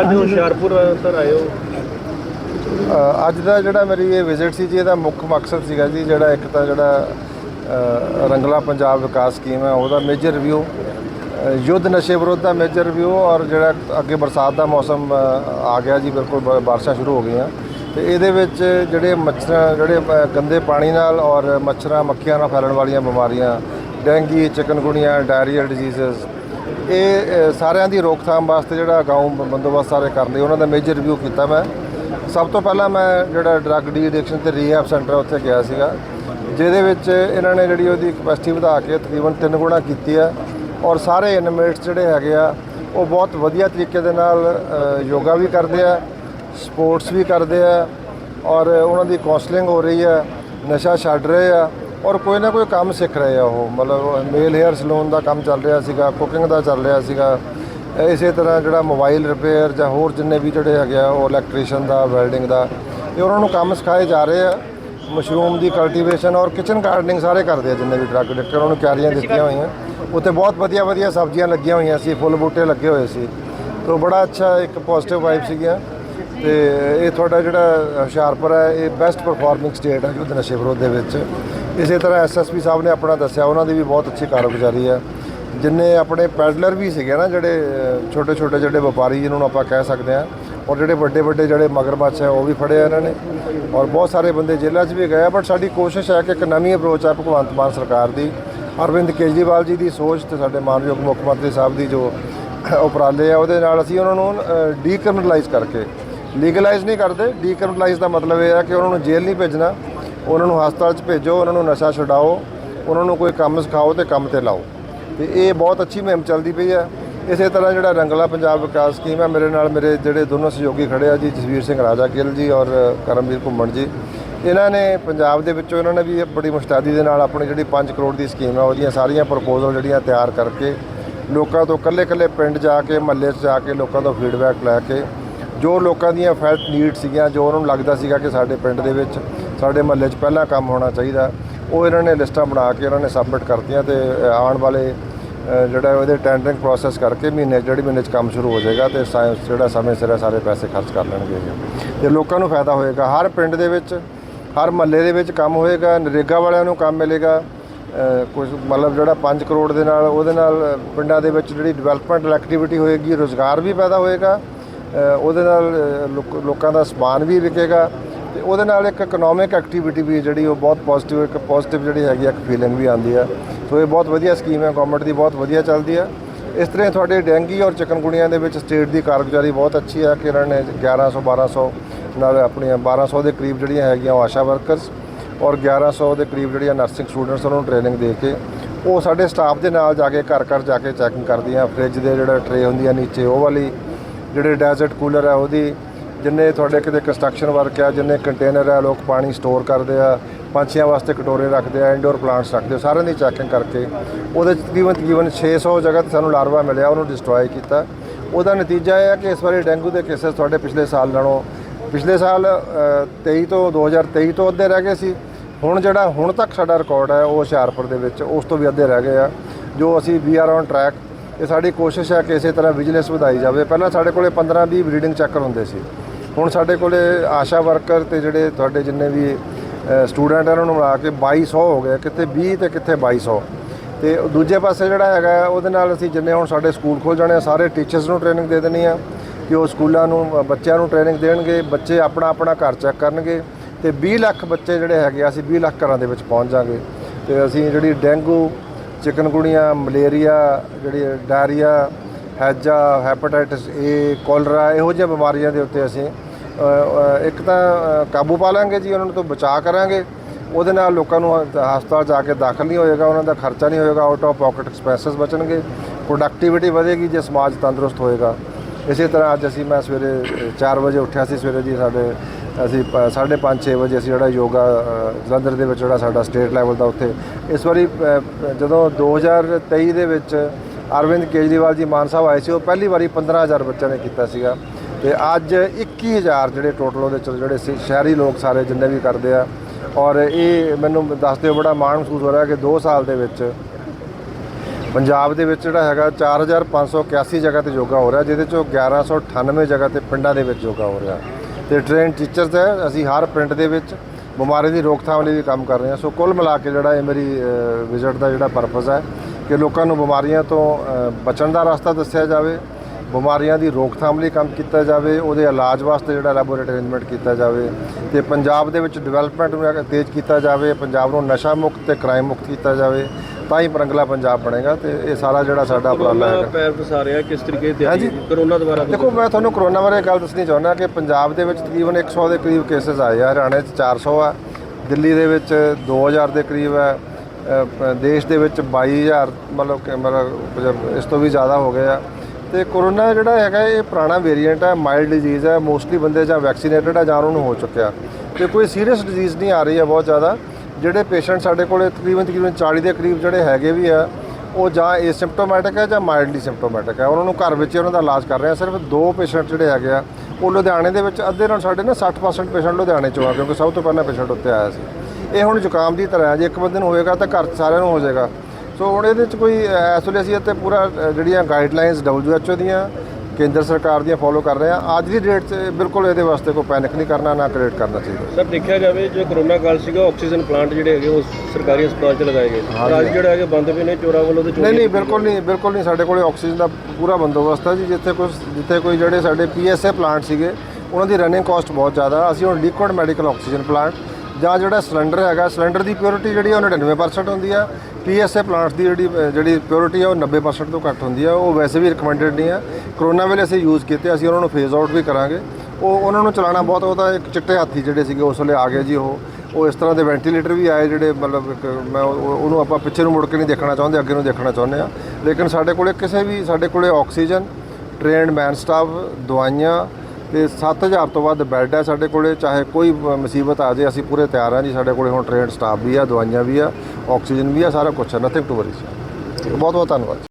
ਅੱਜ ਹੁਸ਼ਿਆਰਪੁਰ ਸਰ ਆਇਓ ਅੱਜ ਦਾ ਜਿਹੜਾ ਮੇਰੀ ਇਹ ਵਿਜ਼ਿਟ ਸੀ ਜੀ, ਇਹਦਾ ਮੁੱਖ ਮਕਸਦ ਸੀਗਾ ਜੀ, ਜਿਹੜਾ ਇੱਕ ਤਾਂ ਜਿਹੜਾ ਰੰਗਲਾ ਪੰਜਾਬ ਵਿਕਾਸ ਸਕੀਮ ਹੈ, ਉਹਦਾ ਮੇਜਰ ਰਿਵਿਊ ਯੁੱਧ ਨਸ਼ੇ ਵਿਰੁੱਧ ਦਾ ਮੇਜਰ ਰਿਵਿਊ ਔਰ ਜਿਹੜਾ ਅੱਗੇ ਬਰਸਾਤ ਦਾ ਮੌਸਮ ਆ ਗਿਆ ਜੀ, ਬਿਲਕੁਲ ਬ- ਬਾਰਿਸ਼ਾਂ ਸ਼ੁਰੂ ਹੋ ਗਈਆਂ। ਤੇ ਇਹਦੇ ਵਿੱਚ ਜਿਹੜੇ ਮੱਛਰਾਂ, ਜਿਹੜੇ ਗੰਦੇ ਪਾਣੀ ਨਾਲ ਔਰ ਮੱਛਰਾਂ ਮੱਖੀਆਂ ਨਾਲ ਫੈਲਣ ਵਾਲੀਆਂ ਬਿਮਾਰੀਆਂ, ਡੈਂਗੀ ਚਿਕਨਗੁਨੀਆ ਡਾਇਰੀਅਲ ਡਿਜ਼ੀਜ਼ਸ ਇਹ ਸਾਰਿਆਂ ਦੀ ਰੋਕਥਾਮ ਵਾਸਤੇ ਜਿਹੜਾ ਗਾਉਂ ਬੰਦੋਬਸਤ ਸਾਰੇ ਕਰ ਲਏ ਉਹਨਾਂ ਦਾ ਮੇਜਰ ਰਿਵਿਊ ਕੀਤਾ ਮੈਂ। ਸਭ ਤੋਂ ਪਹਿਲਾਂ ਮੈਂ ਜਿਹੜਾ ਡਰੱਗ ਡੀ ਐਡਿਕਸ਼ਨ ਤੇ ਰੀਹੈਬ ਸੈਂਟਰ ਉੱਥੇ ਗਿਆ ਸੀਗਾ। ਜਿਹਦੇ ਵਿੱਚ ਇਹਨਾਂ ਨੇ ਜਿਹੜੀ ਉਹਦੀ ਕਪੈਸਿਟੀ ਵਧਾ ਕੇ ਤਕਰੀਬਨ 3 ਗੁਣਾ ਕੀਤੀ ਹੈ ਔਰ ਸਾਰੇ ਇਨਮੇਟਸ ਜਿਹੜੇ ਹੈਗੇ ਆ, ਉਹ ਬਹੁਤ ਵਧੀਆ ਤਰੀਕੇ ਦੇ ਨਾਲ ਯੋਗਾ ਵੀ ਕਰਦੇ ਆ ਸਪੋਰਟਸ ਵੀ ਕਰਦੇ ਆ। ਔਰ ਉਹਨਾਂ ਦੀ ਕਾਉਂਸਲਿੰਗ ਹੋ ਰਹੀ ਹੈ ਨਸ਼ਾ ਛੱਡ ਰਹੇ ਆ। ਔਰ ਕੋਈ ਨਾ ਕੋਈ ਕੰਮ ਸਿੱਖ ਰਹੇ ਆ ਉਹ। ਮਤਲਬ ਮੇਲ ਹੇਅਰ ਸਲੂਨ ਦਾ ਕੰਮ ਚੱਲ ਰਿਹਾ ਸੀਗਾ ਕੁਕਿੰਗ ਦਾ ਚੱਲ ਰਿਹਾ ਸੀਗਾ। ਇਸੇ ਤਰ੍ਹਾਂ ਜਿਹੜਾ ਮੋਬਾਈਲ ਰਿਪੇਅਰ ਜਾਂ ਹੋਰ ਜਿੰਨੇ ਵੀ ਜਿਹੜੇ ਹੈਗੇ ਆ, ਉਹ ਇਲੈਕਟ੍ਰੀਸ਼ੀਅਨ ਦਾ ਵੈਲਡਿੰਗ ਦਾ, ਇਹ ਉਹਨਾਂ ਨੂੰ ਕੰਮ ਸਿਖਾਏ ਜਾ ਰਹੇ ਆ। ਮਸ਼ਰੂਮ ਦੀ ਕਲਟੀਵੇਸ਼ਨ ਔਰ ਕਿਚਨ ਗਾਰਡਨਿੰਗ ਸਾਰੇ ਕਰਦੇ ਆ, ਜਿੰਨੇ ਵੀ ਡਰੱਗ ਐਡਿਕਟ ਉਹਨਾਂ ਨੂੰ ਕਿਆਰੀਆਂ ਦਿੱਤੀਆਂ ਹੋਈਆਂ। ਉੱਥੇ ਬਹੁਤ ਵਧੀਆ ਵਧੀਆ ਸਬਜ਼ੀਆਂ ਲੱਗੀਆਂ ਹੋਈਆਂ ਸੀ, ਫੁੱਲ ਬੂਟੇ ਲੱਗੇ ਹੋਏ ਸੀ। ਤੋਂ ਬੜਾ ਅੱਛਾ ਇੱਕ ਪੋਜ਼ਿਟਿਵ ਵਾਈਬ ਸੀਗੀਆਂ। ਤੇ ਇਹ ਤੁਹਾਡਾ ਜਿਹੜਾ ਹੁਸ਼ਿਆਰਪੁਰ ਹੈ, ਇਹ ਬੈਸਟ ਪਰਫਾਰਮਿੰਗ ਸਟੇਟ ਹੈ ਜੋ ਨਸ਼ੇ ਵਿਰੋਧ ਦੇ ਵਿੱਚ। ਇਸੇ ਤਰ੍ਹਾਂ ਐਸਐਸਪੀ ਸਾਹਿਬ ਨੇ ਆਪਣਾ ਦੱਸਿਆ, ਉਹਨਾਂ ਦੀ ਵੀ ਬਹੁਤ ਅੱਛੀ ਕਾਰਗੁਜ਼ਾਰੀ ਹੈ। ਜਿੰਨੇ ਆਪਣੇ ਪੈਡਲਰ ਵੀ ਸੀਗੇ ਨਾ, ਜਿਹੜੇ ਛੋਟੇ ਛੋਟੇ ਜਿਹੜੇ ਵਪਾਰੀ ਜਿਹਨਾਂ ਨੂੰ ਆਪਾਂ ਕਹਿ ਸਕਦੇ ਹਾਂ, ਔਰ ਜਿਹੜੇ ਵੱਡੇ ਵੱਡੇ ਜਿਹੜੇ ਮਗਰਮੱਛ ਹੈ, ਉਹ ਵੀ ਫੜੇ ਇਹਨਾਂ ਨੇ। ਔਰ ਬਹੁਤ ਸਾਰੇ ਬੰਦੇ ਜੇਲ੍ਹਾਂ 'ਚ ਵੀ ਗਏ ਆ, ਬਟ ਸਾਡੀ ਕੋਸ਼ਿਸ਼ ਹੈ ਕਿ ਇੱਕ ਨਵੀਂ ਅਪਰੋਚ ਹੈ ਭਗਵੰਤ ਮਾਨ ਸਰਕਾਰ ਦੀ। ਅਰਵਿੰਦ ਕੇਜਰੀਵਾਲ ਜੀ ਦੀ ਸੋਚ ਤੇ ਸਾਡੇ ਮਾਨਯੋਗ ਮੁੱਖ ਮੰਤਰੀ ਸਾਹਿਬ ਦੀ ਜੋ ਉਪਰਾਲੇ ਆ, ਉਹਦੇ ਨਾਲ ਅਸੀਂ ਉਹਨਾਂ ਨੂੰ ਡੀਕ੍ਰਿਮੀਨਲਾਈਜ਼ ਕਰਕੇ ਲੀਗਲਾਈਜ਼ ਨਹੀਂ ਕਰਦੇ। ਡੀਕ੍ਰਿਮੀਨਲਾਈਜ਼ ਦਾ ਮਤਲਬ ਇਹ ਹੈ ਕਿ ਉਹਨਾਂ ਨੂੰ ਜੇਲ੍ਹ ਨਹੀਂ ਭੇਜਣਾ। ਉਹਨਾਂ ਨੂੰ ਹਸਪਤਾਲ 'ਚ ਭੇਜੋ, ਉਹਨਾਂ ਨੂੰ ਨਸ਼ਾ ਛੁਡਾਓ, ਉਹਨਾਂ ਨੂੰ ਕੋਈ ਕੰਮ ਸਿਖਾਓ ਤੇ ਕੰਮ ਤੇ ਲਾਓ। ਤੇ ਇਹ ਬਹੁਤ ਅੱਛੀ ਮੁਹਿੰਮ ਚੱਲਦੀ ਪਈ ਹੈ। ਇਸੇ ਤਰ੍ਹਾਂ ਜਿਹੜਾ ਰੰਗਲਾ ਪੰਜਾਬ ਵਿਕਾਸ ਸਕੀਮ ਹੈ, ਮੇਰੇ ਨਾਲ ਮੇਰੇ ਜਿਹੜੇ ਦੋਨੋਂ ਸਹਿਯੋਗੀ ਖੜੇ ਆ ਜੀ, ਜਸਵੀਰ ਸਿੰਘ ਰਾਜਾ ਗਿੱਲ ਜੀ ਔਰ ਕਰਮਵੀਰ ਘੁੰਮਣ ਜੀ। ਇਹਨਾਂ ਨੇ ਪੰਜਾਬ ਦੇ ਵਿੱਚੋਂ ਇਹਨਾਂ ਨੇ ਵੀ ਬੜੀ ਮੁਸ਼ਤਾਦੀ ਦੇ ਨਾਲ ਆਪਣੀ ਜਿਹੜੀ 5 ਕਰੋੜ ਦੀ ਸਕੀਮ ਹੈ, ਉਹਦੀਆਂ ਸਾਰੀਆਂ ਪ੍ਰਪੋਜ਼ਲ ਜਿਹੜੀਆਂ ਤਿਆਰ ਕਰਕੇ ਲੋਕਾਂ ਤੋਂ ਕੱਲੇ-ਕੱਲੇ ਪਿੰਡ ਜਾ ਕੇ, ਮਹੱਲੇ 'ਚ ਜਾ ਕੇ ਲੋਕਾਂ ਤੋਂ ਫੀਡਬੈਕ ਲੈ ਕੇ, ਜੋ ਲੋਕਾਂ ਦੀਆਂ ਫੈਲਟ ਨੀਡ ਸੀਗੀਆਂ, ਜੋ ਉਹਨਾਂ ਨੂੰ ਲੱਗਦਾ ਸੀਗਾ ਕਿ ਸਾਡੇ ਪਿੰਡ ਦੇ ਵਿੱਚ ਸਾਡੇ ਮਹੱਲੇ 'ਚ ਪਹਿਲਾਂ ਕੰਮ ਹੋਣਾ ਚਾਹੀਦਾ। ਉਹ ਇਹਨਾਂ ਨੇ ਲਿਸਟਾਂ ਬਣਾ ਕੇ ਇਹਨਾਂ ਨੇ ਸਬਮਿਟ ਕਰਤੀਆਂ ਤੇ ਆਉਣ ਵਾਲੇ ਜਿਹੜਾ ਉਹਦੇ ਟੈਂਡਰਿੰਗ ਪ੍ਰੋਸੈਸ ਕਰਕੇ ਮਹੀਨੇ ਡੇਢ ਮਹੀਨੇ 'ਚ ਕੰਮ ਸ਼ੁਰੂ ਹੋ ਜਾਏਗਾ ਤੇ ਜਿਹੜਾ ਸਮੇਂ ਸਿਰ ਹੈ ਸਾਰੇ ਪੈਸੇ ਖਰਚ ਕਰ ਲੈਣਗੇ ਇਹ। ਤੇ ਲੋਕਾਂ ਨੂੰ ਫਾਇਦਾ ਹੋਏਗਾ। ਹਰ ਪਿੰਡ ਦੇ ਵਿੱਚ ਹਰ ਮਹੱਲੇ ਦੇ ਵਿੱਚ ਕੰਮ ਹੋਏਗਾ ਨਰੇਗਾ ਵਾਲਿਆਂ ਨੂੰ ਕੰਮ ਮਿਲੇਗਾ। ਅ, ਕੁਝ ਮਤਲਬ ਜਿਹੜਾ 5 ਕਰੋੜ ਦੇ ਨਾਲ ਉਹਦੇ ਨਾਲ ਪਿੰਡਾਂ ਦੇ ਵਿੱਚ ਜਿਹੜੀ ਡਿਵੈਲਪਮੈਂਟ ਐਕਟੀਵਿਟੀ ਹੋਏਗੀ ਰੋਜ਼ਗਾਰ ਵੀ ਪੈਦਾ ਹੋਏਗਾ। ਉਹਦੇ ਨਾਲ ਲੋਕਾਂ ਦਾ ਸਮਾਨ ਵੀ ਵਿਕੇਗਾ। ਤੇ ਉਹਦੇ ਨਾਲ ਇੱਕ ਇਕਨੋਮਿਕ ਐਕਟੀਵਿਟੀ ਵੀ ਜਿਹੜੀ ਉਹ ਬਹੁਤ ਪੋਜ਼ਿਟਿਵ ਇੱਕ ਪੋਜ਼ਿਟਿਵ ਜਿਹੜੀ ਹੈਗੀ ਆ, ਇੱਕ ਫੀਲਿੰਗ ਵੀ ਆਉਂਦੀ ਆ। ਸੋ ਇਹ ਬਹੁਤ ਵਧੀਆ ਸਕੀਮ ਹੈ ਗਵਰਨਮੈਂਟ ਦੀ ਬਹੁਤ ਵਧੀਆ ਚੱਲਦੀ ਆ। ਇਸ ਤਰ੍ਹਾਂ ਤੁਹਾਡੇ ਡੈਂਗੀ ਔਰ ਚਿਕਨਗੁਣੀਆਂ ਦੇ ਵਿੱਚ ਸਟੇਟ ਦੀ ਕਾਰਗੁਜ਼ਾਰੀ ਬਹੁਤ ਅੱਛੀ ਹੈ ਕਿ ਇਹਨਾਂ ਨੇ 1100 1200 ਨਾਲ ਆਪਣੀਆਂ 1200 ਦੇ ਕਰੀਬ ਜਿਹੜੀਆਂ ਹੈਗੀਆਂ ਉਹ ਆਸ਼ਾ ਵਰਕਰਸ ਔਰ 1100 ਦੇ ਕਰੀਬ ਜਿਹੜੀਆਂ ਨਰਸਿੰਗ ਸਟੂਡੈਂਟਸ ਉਹਨਾਂ ਨੂੰ ਟ੍ਰੇਨਿੰਗ ਦੇ ਕੇ ਉਹ ਸਾਡੇ ਸਟਾਫ ਦੇ ਨਾਲ ਜਾ ਕੇ ਘਰ ਘਰ ਜਾ ਕੇ ਚੈਕਿੰਗ ਕਰਦੀਆਂ। ਫ੍ਰਿਜ ਦੇ ਜਿਹੜਾ ਟਰੇ ਹੁੰਦੀਆਂ ਨੀਚੇ ਉਹ ਵਾਲੀ ਜਿਹੜੇ ਡੈਜ਼ਰਟ ਕੂਲਰ ਹੈ ਉਹਦੀ ਜਿੰਨੇ ਤੁਹਾਡੇ ਕਿਤੇ ਕੰਸਟਰਕਸ਼ਨ ਵਰਕ ਆ ਜਿੰਨੇ ਕੰਟੇਨਰ ਆ ਲੋਕ ਪਾਣੀ ਸਟੋਰ ਕਰਦੇ ਆ ਪੰਛੀਆਂ ਵਾਸਤੇ ਕਟੋਰੇ ਰੱਖਦੇ ਆ ਇਨਡੋਰ ਪਲਾਂਟਸ ਰੱਖਦੇ ਸਾਰਿਆਂ ਦੀ ਚੈਕਿੰਗ ਕਰਕੇ ਉਹਦੇ 'ਚ ਤਕਰੀਬਨ ਤਕਰੀਬਨ 600 ਜਗ੍ਹਾ ਤੇ ਸਾਨੂੰ ਲਾਰਵਾ ਮਿਲਿਆ ਉਹਨੂੰ ਡਿਸਟਰੋਏ ਕੀਤਾ। ਉਹਦਾ ਨਤੀਜਾ ਇਹ ਹੈ ਕਿ ਇਸ ਵਾਰੀ ਡੈਂਗੂ ਦੇ ਕੇਸਸ ਤੁਹਾਡੇ ਪਿਛਲੇ ਸਾਲ ਨਾਲੋਂ ਪਿਛਲੇ ਸਾਲ ਅ, 23 ਤੋਂ 2023 ਤੋਂ ਅੱਧੇ ਰਹਿ ਗਏ ਸੀ। ਹੁਣ ਜਿਹੜਾ ਹੁਣ ਤੱਕ ਸਾਡਾ ਰਿਕਾਰਡ ਹੈ ਉਹ ਹੁਸ਼ਿਆਰਪੁਰ ਦੇ ਵਿੱਚ ਉਸ ਤੋਂ ਵੀ ਅੱਧੇ ਰਹਿ ਗਏ ਆ। ਜੋ ਅਸੀਂ ਵੀ ਆਰ ਔਨ ਟਰੈਕ ਇਹ ਸਾਡੀ ਕੋਸ਼ਿਸ਼ ਹੈ ਕਿ ਇਸੇ ਤਰ੍ਹਾਂ ਵਿਜੀਲੈਂਸ ਵਧਾਈ ਜਾਵੇ। ਪਹਿਲਾਂ ਸਾਡੇ ਕੋਲੇ 15 20 ਬਰੀਡਿੰਗ ਚੱਕਰ ਹੁੰਦੇ ਸੀ। ਹੁਣ ਸਾਡੇ ਕੋਲੇ ਆਸ਼ਾ ਵਰਕਰ ਤੇ ਜਿਹੜੇ ਤੁਹਾਡੇ ਜਿੰਨੇ ਵੀ ਸਟੂਡੈਂਟ ਆ ਉਹਨਾਂ ਨੂੰ ਮਿਲਾ ਕੇ 2200 ਹੋ ਗਏ ਕਿਤੇ 20 ਤੇ ਕਿਤੇ 2200 ਤੇ ਦੂਜੇ ਪਾਸੇ ਜਿਹੜਾ ਹੈਗਾ ਉਹਦੇ ਨਾਲ ਅਸੀਂ ਜਿੰਨੇ ਹੁਣ ਸਾਡੇ ਸਕੂਲ ਖੋਲ ਜਾਣੇ ਆ ਸਾਰੇ ਟੀਚਰਸ ਨੂੰ ਟ੍ਰੇਨਿੰਗ ਦੇ ਦੇਣੀ ਆ ਕਿ ਉਹ ਸਕੂਲਾਂ ਨੂੰ ਬੱਚਿਆਂ ਨੂੰ ਟ੍ਰੇਨਿੰਗ ਦੇਣਗੇ ਬੱਚੇ ਆਪਣਾ ਆਪਣਾ ਘਰ ਚੈੱਕ ਕਰਨਗੇ ਤੇ 20 ਲੱਖ ਬੱਚੇ ਜਿਹੜੇ ਹੈਗੇ ਆ, ਅਸੀਂ 20 ਲੱਖ ਘਰਾਂ ਦੇ ਵਿੱਚ ਪਹੁੰਚ ਜਾਾਂਗੇ ਤੇ ਅਸੀਂ ਜਿਹੜੀ ਡੈਂਗੂ ਚਿਕਨਗੁਣੀਆ ਮਲੇਰੀਆ ਜਿਹੜੀ ਡਾਇਰੀਆ ਹੈਜਾ ਹੈਪੇਟਾਈਟਸ ਏ ਕੋਲਰਾ ਇਹੋ ਜਿਹੀਆਂ ਬਿਮਾਰੀਆਂ ਦੇ ਉੱਤੇ ਅਸੀਂ ਇੱਕ ਤਾਂ ਕਾਬੂ ਪਾ ਲਾਂਗੇ ਜੀ ਉਹਨਾਂ ਨੂੰ ਤੋਂ ਬਚਾ ਕਰਾਂਗੇ। ਉਹਦੇ ਨਾਲ ਲੋਕਾਂ ਨੂੰ ਹਸਪਤਾਲ ਜਾ ਕੇ ਦਾਖਲ ਨਹੀਂ ਹੋਏਗਾ ਉਹਨਾਂ ਦਾ ਖਰਚਾ ਨਹੀਂ ਹੋਏਗਾ ਆਊਟ ਆਫ ਪਾਕਟ ਐਕਸਪੈਂਸਸ ਬਚਣਗੇ। ਪ੍ਰੋਡਕਟਿਵਿਟੀ ਵਧੇਗੀ ਜੇ ਸਮਾਜ ਤੰਦਰੁਸਤ ਹੋਏਗਾ। ਇਸੇ ਤਰ੍ਹਾਂ ਅੱਜ ਅਸੀਂ ਮੈਂ ਸਵੇਰੇ 4 ਵਜੇ ਉੱਠਿਆ ਸੀ ਸਵੇਰੇ ਜੀ ਸਾਡੇ ਅਸੀਂ 5:30 6 ਵਜੇ ਅਸੀਂ ਜਿਹੜਾ ਯੋਗਾ ਜਲੰਧਰ ਦੇ ਵਿੱਚ ਜਿਹੜਾ ਸਾਡਾ ਸਟੇਟ ਲੈਵਲ ਦਾ ਉੱਥੇ ਇਸ ਵਾਰੀ ਅ, ਅ, ਜਦੋਂ 2023 ਦੇ ਵਿੱਚ ਅਰਵਿੰਦ ਕੇਜਰੀਵਾਲ ਜੀ ਮਾਨ ਸਾਹਿਬ ਆਏ ਸੀ ਉਹ ਪਹਿਲੀ ਵਾਰੀ 15000 ਬੱਚਿਆਂ ਨੇ ਕੀਤਾ ਸੀਗਾ। ਤੇ ਅੱਜ 21000 ਜਿਹੜੇ ਟੋਟਲ ਉਹਦੇ ਚ ਜਿਹੜੇ ਸੀ, ਸ਼ਹਿਰੀ ਲੋਕ ਸਾਰੇ ਜਿੰਨੇ ਵੀ ਕਰਦੇ ਆ, ਔਰ ਇਹ ਮੈਨੂੰ ਦੱਸਦੇ ਹੋ ਬੜਾ ਮਾਣ ਮਹਿਸੂਸ ਹੋ ਰਿਹਾ ਕਿ 2 ਸਾਲ ਦੇ ਵਿੱਚ ਪੰਜਾਬ ਦੇ ਵਿੱਚ ਜਿਹੜਾ ਹੈਗਾ 4581 ਜਗ੍ਹਾ ਤੇ ਯੋਗਾ ਹੋ ਰਿਹਾ, ਜਿਹਦੇ ਚੋਂ 1198 ਜਗ੍ਹਾ ਤੇ ਪਿੰਡਾਂ ਦੇ ਵਿੱਚ ਯੋਗਾ ਹੋ ਰਿਹਾ। ਤੇ ਟ੍ਰੇਨ ਟੀਚਰਸ ਹੈ, ਅਸੀਂ ਹਰ ਪਿੰਡ ਦੇ ਵਿੱਚ ਬਿਮਾਰੀ ਦੀ ਰੋਕਥਾਮ ਲਈ ਵੀ ਕੰਮ ਕਰ ਰਹੇ ਹਾਂ। ਸੋ ਕੁੱਲ ਮਿਲਾ ਕੇ ਜਿਹੜਾ ਇਹ ਮੇਰੀ ਵਿਜ਼ਿਟ ਦਾ ਜਿਹੜਾ ਪਰਪਸ ਹੈ ਕਿ ਲੋਕਾਂ ਨੂੰ ਬਿਮਾਰੀਆਂ ਤੋਂ ਬਚਣ ਦਾ ਰਸਤਾ ਦੱਸਿਆ ਜਾਵੇ ਬਿਮਾਰੀਆਂ ਦੀ ਰੋਕਥਾਮ ਲਈ ਕੰਮ ਕੀਤਾ ਜਾਵੇ ਉਹਦੇ ਇਲਾਜ ਵਾਸਤੇ ਜਿਹੜਾ ਲੈਬੋਰੇਟਰੀ ਅਰੇਂਜਮੈਂਟ ਕੀਤਾ ਜਾਵੇ ਤੇ ਪੰਜਾਬ ਦੇ ਵਿੱਚ ਡਿਵੈਲਪਮੈਂਟ ਨੂੰ ਤੇਜ਼ ਕੀਤਾ ਜਾਵੇ ਪੰਜਾਬ ਨੂੰ ਨਸ਼ਾ ਮੁਕਤ ਤੇ ਕ੍ਰਾਈਮ ਮੁਕਤ ਕੀਤਾ ਜਾਵੇ ਤਾਂ ਹੀ ਰੰਗਲਾ ਪੰਜਾਬ ਬਣੇਗਾ ਤੇ ਇਹ ਸਾਰਾ ਜਿਹੜਾ ਸਾਡਾ ਉਪਰਾਲਾ ਹੈਗਾ ਪੈਰ ਕਿਸ ਤਰੀਕੇ ਦੀ ਹਾਂਜੀ। ਕਰੋਨਾ ਦੁਬਾਰਾ ਦੇਖੋ ਮੈਂ ਤੁਹਾਨੂੰ ਕਰੋਨਾ ਬਾਰੇ ਗੱਲ ਦੱਸਣੀ ਚਾਹੁੰਦਾ ਕਿ ਪੰਜਾਬ ਦੇ ਵਿੱਚ ਤਕਰੀਬਨ 100 ਦੇ ਕਰੀਬ ਕੇਸਸ ਆਏ ਆ ਹਰਿਆਣੇ 'ਚ 400 ਆ ਦਿੱਲੀ ਦੇ ਵਿੱਚ 2000 ਦੇ ਕਰੀਬ ਹੈ ਦੇਸ਼ ਦੇ ਵਿੱਚ 22000 ਮਤਲਬ ਕਿ ਮਤਲਬ ਇਸ ਤੋਂ ਵੀ ਜ਼ਿਆਦਾ ਹੋ ਗਏ ਆ ਤੇ ਕਰੋਨਾ ਜਿਹੜਾ ਹੈਗਾ ਇਹ ਪੁਰਾਣਾ ਵੇਰੀਐਂਟ ਹੈ ਮਾਈਲਡ ਡਿਜ਼ੀਜ਼ ਹੈ ਮੋਸਟਲੀ ਬੰਦੇ ਜਾਂ ਵੈਕਸੀਨੇਟਡ ਆ ਜਾਂ ਉਹਨਾਂ ਨੂੰ ਹੋ ਚੁੱਕਿਆ। ਤੇ ਕੋਈ ਸੀਰੀਅਸ ਡਿਜ਼ੀਜ਼ ਨਹੀਂ ਆ ਰਹੀ ਹੈ ਬਹੁਤ ਜ਼ਿਆਦਾ। ਜਿਹੜੇ ਪੇਸ਼ੈਂਟ ਸਾਡੇ ਕੋਲੇ ਤਕਰੀਬਨ ਤਕਰੀਬਨ 40 ਦੇ ਕਰੀਬ ਜਿਹੜੇ ਹੈਗੇ ਵੀ ਆ, ਉਹ ਜਾਂ ਏਸਿੰਪਟੋਮੈਟਿਕ ਹੈ ਜਾਂ ਮਾਈਲਡਲੀ ਸਿੰਪਟੋਮੈਟਿਕ ਹੈ। ਉਹਨਾਂ ਨੂੰ ਘਰ ਵਿੱਚ ਹੀ ਉਹਨਾਂ ਦਾ ਇਲਾਜ ਕਰ ਰਹੇ ਆ ਸਿਰਫ ਦੋ ਪੇਸ਼ੈਂਟ ਜਿਹੜੇ ਹੈਗੇ ਆ, ਉਹ ਲੁਧਿਆਣੇ ਦੇ ਵਿੱਚ ਅੱਧੇ ਨਾਲ ਸਾਡੇ ਨਾ 60% ਪੇਸ਼ੈਂਟ ਲੁਧਿਆਣੇ ਚੋਂ ਆ, ਕਿਉਂਕਿ ਸਭ ਤੋਂ ਪਹਿਲਾਂ ਪੇਸ਼ੈਂਟ ਉੱਤੇ ਆਇਆ ਸੀ। ਇਹ ਹੁਣ ਜ਼ੁਕਾਮ ਦੀ ਤਰ੍ਹਾਂ ਹੈ। ਜੇ ਇੱਕ ਬੰਦੇ ਨੂੰ ਹੋਏਗਾ ਤਾਂ ਘਰ ਸਾਰਿਆਂ ਨੂੰ ਹੋ ਜਾਏਗਾ। ਸੋ ਹੁਣ ਇਹਦੇ ਵਿੱਚ ਕੋਈ ਵੇਲੇ ਅਸੀਂ ਇੱਥੇ ਪੂਰਾ ਜਿਹੜੀਆਂ ਗਾਈਡਲਾਈਨਸ WHO ਦੀਆਂ ਕੇਂਦਰ ਸਰਕਾਰ ਦੀਆਂ ਫੋਲੋ ਕਰ ਰਹੇ ਆ ਅੱਜ ਦੀ ਡੇਟ 'ਚ ਬਿਲਕੁਲ ਇਹਦੇ ਵਾਸਤੇ ਕੋਈ ਪੈਨਿਕ ਨਹੀਂ ਕਰਨਾ ਨਾ ਕ੍ਰੀਏਟ ਕਰਨਾ ਚਾਹੀਦਾ। ਸਰ ਦੇਖਿਆ ਜਾਵੇ ਜੋ ਕਰੋਨਾ ਕਾਲ ਸੀਗਾ ਆਕਸੀਜਨ ਪਲਾਂਟ ਜਿਹੜੇ ਹੈਗੇ ਉਹ ਸਰਕਾਰੀ ਹਸਪਤਾਲ 'ਚ ਲਗਾਏ ਗਏ ਸੀ। ਪਰ ਅੱਜ ਜਿਹੜੇ ਹੈਗੇ ਬੰਦ ਪਏ ਨੇ ਚੋਰਾਂ ਵੱਲੋਂ ਤੇ ਨਹੀਂ ਨਹੀਂ ਬਿਲਕੁਲ ਨਹੀਂ ਬਿਲਕੁਲ ਨਹੀਂ ਸਾਡੇ ਕੋਲੇ ਆਕਸੀਜਨ ਦਾ ਪੂਰਾ ਬੰਦੋਬਸਤ ਹੈ ਜੀ। ਜਿੱਥੇ ਕੁਝ ਜਿੱਥੇ ਕੋਈ ਜਿਹੜੇ ਸਾਡੇ ਪੀਐਸਏ ਪਲਾਂਟ ਸੀਗੇ ਉਹਨਾਂ ਦੀ ਰਨਿੰਗ ਕਾਸਟ ਬਹੁਤ ਜ਼ਿਆਦਾ। ਅਸੀਂ ਹੁਣ ਲਿਕੁਇਡ ਮੈਡੀਕਲ ਆਕਸੀਜਨ ਪਲਾਂਟ ਜਾਂ ਜਿਹੜਾ ਸਿਲੰਡਰ ਹੈਗਾ, ਸਿਲੰਡਰ ਦੀ ਪਿਓਰਿਟੀ ਜਿਹੜੀ ਆ ਉਹ 99% ਹੁੰਦੀ ਆ। ਪੀਐਸਏ ਪਲਾਂਟਸ ਦੀ ਜਿਹੜੀ ਜਿਹੜੀ ਪਿਓਰਿਟੀ ਆ ਉਹ 90% ਤੋਂ ਘੱਟ ਹੁੰਦੀ ਆ। ਉਹ ਵੈਸੇ ਵੀ ਰਿਕਮੈਂਡਡ ਨਹੀਂ ਆ। ਕਰੋਨਾ ਵੇਲੇ ਅਸੀਂ ਯੂਜ਼ ਕੀਤੇ, ਅਸੀਂ ਉਹਨਾਂ ਨੂੰ ਫੇਜ਼ ਆਊਟ ਵੀ ਕਰਾਂਗੇ। ਉਹ, ਉਹਨਾਂ ਨੂੰ ਚਲਾਉਣਾ ਬਹੁਤ ਉਹਦਾ ਇੱਕ ਚਿੱਟੇ ਹਾਥੀ ਜਿਹੜੇ ਸੀਗੇ, ਉਸ ਵੇਲੇ ਆ ਗਏ ਜੀ ਉਹ। ਉਹ ਇਸ ਤਰ੍ਹਾਂ ਦੇ ਵੈਂਟੀਲੇਟਰ ਵੀ ਆਏ ਜਿਹੜੇ ਮਤਲਬ ਇੱਕ ਮੈਂ ਉਹਨੂੰ ਆਪਾਂ ਪਿੱਛੇ ਨੂੰ ਮੁੜ ਕੇ ਨਹੀਂ ਦੇਖਣਾ ਚਾਹੁੰਦੇ, ਅੱਗੇ ਨੂੰ ਦੇਖਣਾ ਚਾਹੁੰਦੇ ਆ। ਲੇਕਿਨ ਸਾਡੇ ਕੋਲੇ ਕਿਸੇ ਵੀ, ਸਾਡੇ ਕੋਲੇ ਆਕਸੀਜਨ ਟ੍ਰੇਨਡ ਮੈਨ ਸਟਾਫ ਦਵਾਈਆਂ ਤੇ 7000 ਤੋਂ ਵੱਧ ਬੈੱਡ ਹੈ ਸਾਡੇ ਕੋਲੇ, ਚਾਹੇ ਕੋਈ ਮੁਸੀਬਤ ਆ ਜਾਏ ਅਸੀਂ ਪੂਰੇ ਤਿਆਰ ਹਾਂ ਜੀ, ਸਾਡੇ ਕੋਲੇ ਹੁਣ ਟ੍ਰੇਨਡ ਸਟਾਫ ਵੀ ਆ, ਦਵਾਈਆਂ ਵੀ ਆ, ਆਕਸੀਜਨ ਵੀ ਆ, ਸਾਰਾ ਕੁਝ ਹੈ ਨਥਿੰਗ ਟੂ ਵਰੀ ਬਹੁਤ ਬਹੁਤ ਧੰਨਵਾਦ।